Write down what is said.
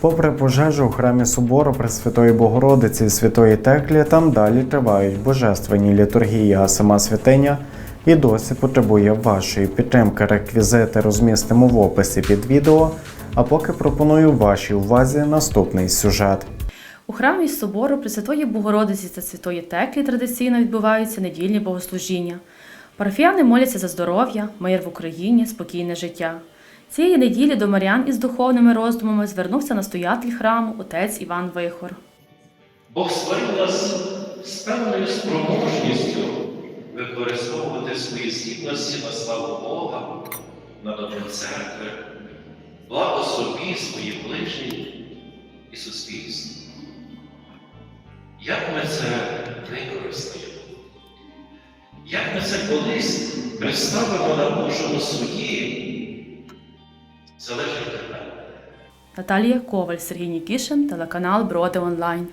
Попри пожежу у храмі собору Пресвятої Богородиці і Святої Теклі, там далі тривають божественні літургії, а сама святиня і досі потребує вашої підтримки. Реквізити розмістимо в описі під відео. А поки пропоную вашій увазі наступний сюжет. У храмі собору Пресвятої Богородиці та Святої Теклі традиційно відбуваються недільні богослужіння. Парафіяни моляться за здоров'я, мир в Україні, спокійне життя. Цієї неділі до Маріан із духовними роздумами звернувся настоятель храму отець Іван Вихор. Бог створив нас з певною спроможністю використовувати свої здібності на славу Бога, на добро церкви, благо собі, своїм ближнім і суспільству. Як ми це використаємо? Як ми це колись представимо на Божому суді, залежить від. Наталія Коваль, Сергій Нікішин, телеканал Броди Онлайн.